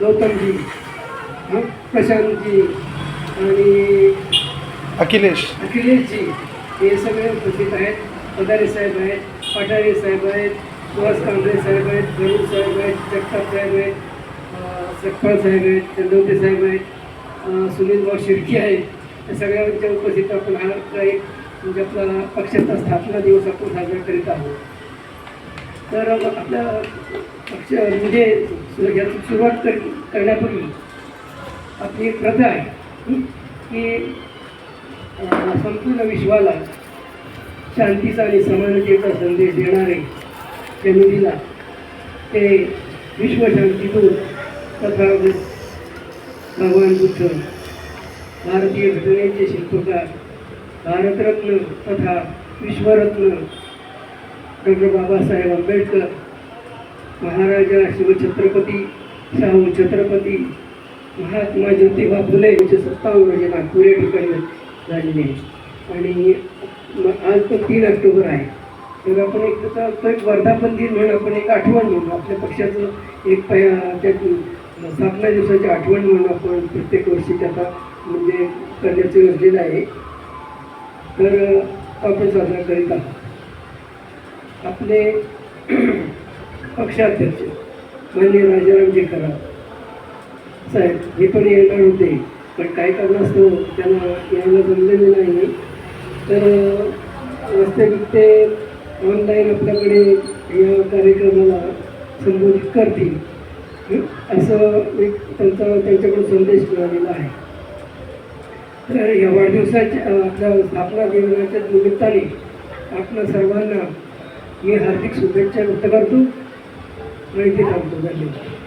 गौतमजी हं, प्रशांतजी आणि अखिलेश. अखिलेशजी हे सगळे उपस्थित आहेत. पदारे साहेब आहेत पठारे साहेब आहेत सुहास कांबळे साहेब आहेत गरुड साहेब आहेत जगताप साहेब आहेत सकपाळ साहेब आहेत चंदवते साहेब आहेत सुनील भाऊ शिर्के आहेत. या सगळ्यांच्या उपस्थित आपण हा एक म्हणजे आपला पक्षाचा स्थापना दिवस आपण साजरा करीत आहोत. तर आपल्या पक्ष म्हणजे याची सुरुवात कर करण्यापूर्वी आपली एक प्रथा आहे की संपूर्ण विश्वाला शांतीचा आणि समानतेचा संदेश देणारे त्यांनी ते विश्वशांतीदूत तथा भगवान बुद्ध भारतीय घटनेचे शिल्पकार भारतरत्न तथा विश्वरत्न डॉक्टर बाबासाहेब आंबेडकर महाराजा शिवछत्रपती शाहू छत्रपती महात्मा ज्योतिबा फुले यांचे सत्तावन्न रोजी नागपूर या ठिकाणी झालेले आहे आणि आज पण तीन ऑक्टोबर आहे. तर आपण एक त्याचा तो एक वर्धापन दिन म्हणून आपण एक आठवण म्हणून आपल्या पक्षाचं एक पै त्या स्थापना दिवसाची आठवण म्हणून आपण प्रत्येक वर्षी त्याचा म्हणजे करण्याचं योजलेलं आहे. तर आपण साजरा करीत आहोत. आपले पक्षाध्यक्ष मान्य राजारामजी खराब साहेब हे पण येणार होते पण काय कारणास्तव त्यांना यायला जमलेले नाही. तर वास्तविक ते ऑनलाईन आपल्याकडे या कार्यक्रमाला संबोधित करतील असं एक त्यांचा त्यांच्याकडून संदेश मिळालेला आहे. तर या वाढदिवसाच्या आपल्या स्थापना दिनाच्या निमित्ताने आपल्या सर्वांना मी हार्दिक शुभेच्छा व्यक्त करतो आणि ते थांबतो धन्यवाद